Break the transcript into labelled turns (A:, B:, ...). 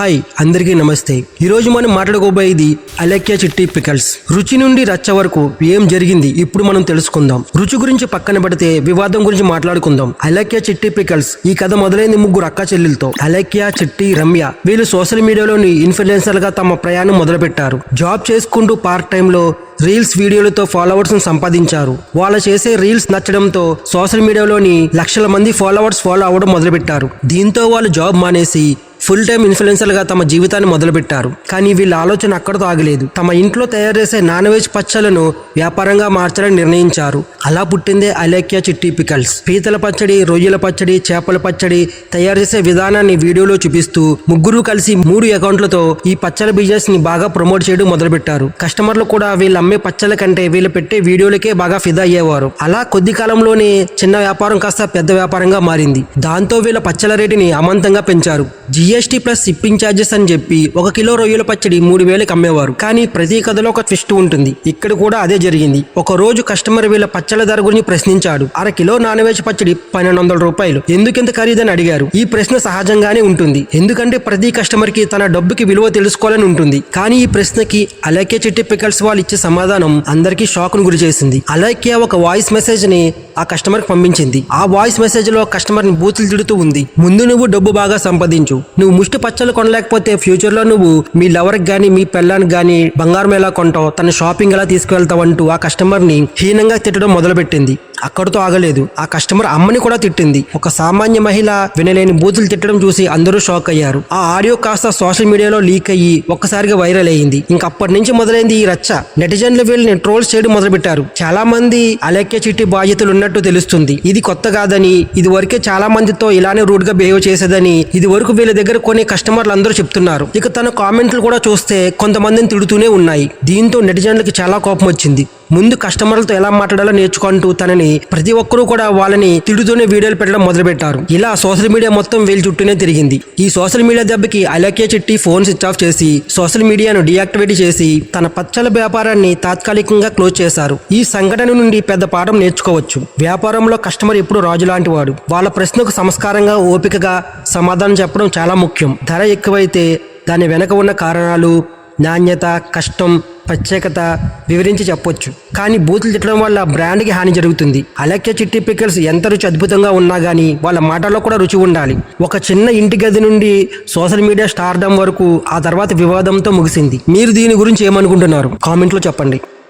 A: Hi అందరికీ నమస్తే. ఈరోజు మనం మాట్లాడుకోబోయేది అలెక్య చిట్టి పికల్స్. రుచి నుండి రచ్చ వరకు ఏం జరిగింది ఇప్పుడు మనం తెలుసుకుందాం. రుచి గురించి పక్కన పెడితే వివాదం గురించి మాట్లాడుకుందాం. అలెక్య చిట్టి పికల్స్ ఈ కథ మొదలైంది ముగ్గురు అక్క చెల్లెలతో. అలెక్య చిట్టి రమ్య వీళ్ళు సోషల్ మీడియాలోని ఇన్ఫ్లుయెన్సర్గా తమ ప్రయాణం మొదలుపెట్టారు. జాబ్ చేసుకుంటూ పార్ట్ టైంలో రీల్స్ వీడియోలతో ఫాలోవర్స్ సంపాదించారు. వాళ్ళు చేసే రీల్స్ నచ్చడంతో సోషల్ మీడియాలోని లక్షల మంది ఫాలోవర్స్ ఫాలో అవ్వడం మొదలుపెట్టారు. దీంతో వాళ్ళు జాబ్ మానేసి ఫుల్ టైం ఇన్ఫ్లుయెన్సర్గా తమ జీవితాన్ని మొదలుపెట్టారు. కానీ వీళ్ళ ఆలోచన అక్కడతో ఆగలేదు. తమ ఇంట్లో తయారు చేసే నాన్ వెజ్ పచ్చలను వ్యాపారంగా మార్చాలని నిర్ణయించారు. అలా పుట్టిందే అలేఖ్య చిట్టి పికల్స్. పీతల పచ్చడి రొయ్యల పచ్చడి చేపల పచ్చడి తయారు చేసే విధానాన్ని వీడియోలో చూపిస్తూ ముగ్గురు కలిసి మూడు అకౌంట్లతో ఈ పచ్చల బిజినెస్ని బాగా ప్రమోట్ చేయడం మొదలుపెట్టారు. కస్టమర్లు కూడా వీళ్ళు అమ్మే పచ్చల కంటే వీళ్ళు పెట్టే వీడియోలకే బాగా ఫిదా అయ్యేవారు. అలా కొద్ది కాలంలోనే చిన్న వ్యాపారం కాస్త పెద్ద వ్యాపారంగా మారింది. దాంతో వీళ్ళ పచ్చల రేటుని అమాంతంగా పెంచారు. జిఎస్టీ ప్లస్ షిప్పింగ్ ఛార్జెస్ అని చెప్పి ఒక కిలో రొయ్యల పచ్చడి మూడు వేలకు అమ్మేవారు. కానీ ప్రతి కథలో ఒక ట్విస్ట్ ఉంటుంది. ఇక్కడ కూడా అదే జరిగింది. ఒక రోజు కస్టమర్ వీళ్ళ పచ్చళ్ళ ధర గురించి ప్రశ్నించాడు. అర కిలో నాన్ వెజ్ పచ్చడి పన్నెండు వందల రూపాయలు. ఎందుకింత ఖరీదని అడిగారు. ఈ ప్రశ్న సహజంగానే ఉంటుంది. ఎందుకంటే ప్రతి కస్టమర్కి తన డబ్బుకి విలువ తెలుసుకోవాలని ఉంటుంది. కానీ ఈ ప్రశ్నకి అలైక్య చెట్టి పికల్స్ వాళ్ళు ఇచ్చే సమాధానం అందరికీ షాక్ను గురి చేసింది. అలాకే ఒక వాయిస్ మెసేజ్ని ఆ కస్టమర్కి పంపించింది. ఆ వాయిస్ మెసేజ్లో కస్టమర్ని బూతులు తిడుతూ ఉంది. ముందు నువ్వు డబ్బు బాగా సంపాదించు. నువ్వు ముష్టి పచ్చళ్ళు కొనలేకపోతే ఫ్యూచర్లో నువ్వు మీ లవర్కి గానీ మీ పెళ్ళానికి గానీ బంగారం ఎలా కొంటావు? తన షాపింగ్ ఎలా తీసుకువెళ్తావు అంటూ ఆ కస్టమర్ని హీనంగా తిట్టడం మొదలుపెట్టింది. అక్కడితో ఆగలేదు. ఆ కస్టమర్ అమ్మని కూడా తిట్టింది. ఒక సామాన్య మహిళ వినలేని బూతులు తిట్టడం చూసి అందరూ షాక్ అయ్యారు. ఆ ఆడియో కాస్త సోషల్ మీడియాలో లీక్ అయ్యి ఒక్కసారిగా వైరల్ అయ్యింది. ఇంకప్పటి నుంచి మొదలైంది ఈ రచ్చ. నెటిజన్లు వీళ్ళని ట్రోల్స్ చేయడం మొదలుపెట్టారు. చాలా మంది అలెక్య చిట్టి బాధ్యతలు ఉన్నట్టు తెలుస్తుంది. ఇది కొత్త కాదని ఇది వరకే చాలా మందితో ఇలానే రూడ్గా బిహేవ్ చేసేదని ఇది వరకు వీళ్ళ దగ్గర కొన్ని కస్టమర్లు అందరూ చెప్తున్నారు. ఇక తన కామెంట్లు కూడా చూస్తే కొంతమందిని తిడుతూనే ఉన్నాయి. దీంతో నెటిజన్లకి చాలా కోపం వచ్చింది. ముందు కస్టమర్లతో ఎలా మాట్లాడాలో నేర్చుకుంటూ తనని ప్రతి ఒక్కరూ కూడా వాళ్ళని తిడుతూనే వీడియోలు పెట్టడం మొదలుపెట్టారు. ఇలా సోషల్ మీడియా మొత్తం వీళ్ళ చుట్టూనే తిరిగింది. ఈ సోషల్ మీడియా దెబ్బకి అలకే చెట్టి ఫోన్ స్విచ్ ఆఫ్ చేసి సోషల్ మీడియాను డియాక్టివేట్ చేసి తన పచ్చల వ్యాపారాన్ని తాత్కాలికంగా క్లోజ్ చేశారు. ఈ సంఘటన నుండి పెద్ద పాఠం నేర్చుకోవచ్చు. వ్యాపారంలో కస్టమర్ ఎప్పుడు రాజు లాంటి వాడు. వాళ్ళ ప్రశ్నకు సంస్కారంగా ఓపికగా సమాధానం చెప్పడం చాలా ముఖ్యం. ధర ఎక్కువైతే దాని వెనక ఉన్న కారణాలు నాణ్యత కష్టం ప్రత్యేకత వివరించి చెప్పొచ్చు. కానీ బూతులు తిట్టడం వల్ల బ్రాండ్కి హాని జరుగుతుంది. అలక్య చిట్టి పికల్స్ ఎంత రుచి అద్భుతంగా ఉన్నా కానీ వాళ్ళ మాటల్లో కూడా రుచి ఉండాలి. ఒక చిన్న ఇంటి గది నుండి సోషల్ మీడియా స్టార్డమ్ వరకు ఆ తర్వాత వివాదంతో ముగిసింది. మీరు దీని గురించి ఏమనుకుంటున్నారు? కామెంట్లో చెప్పండి.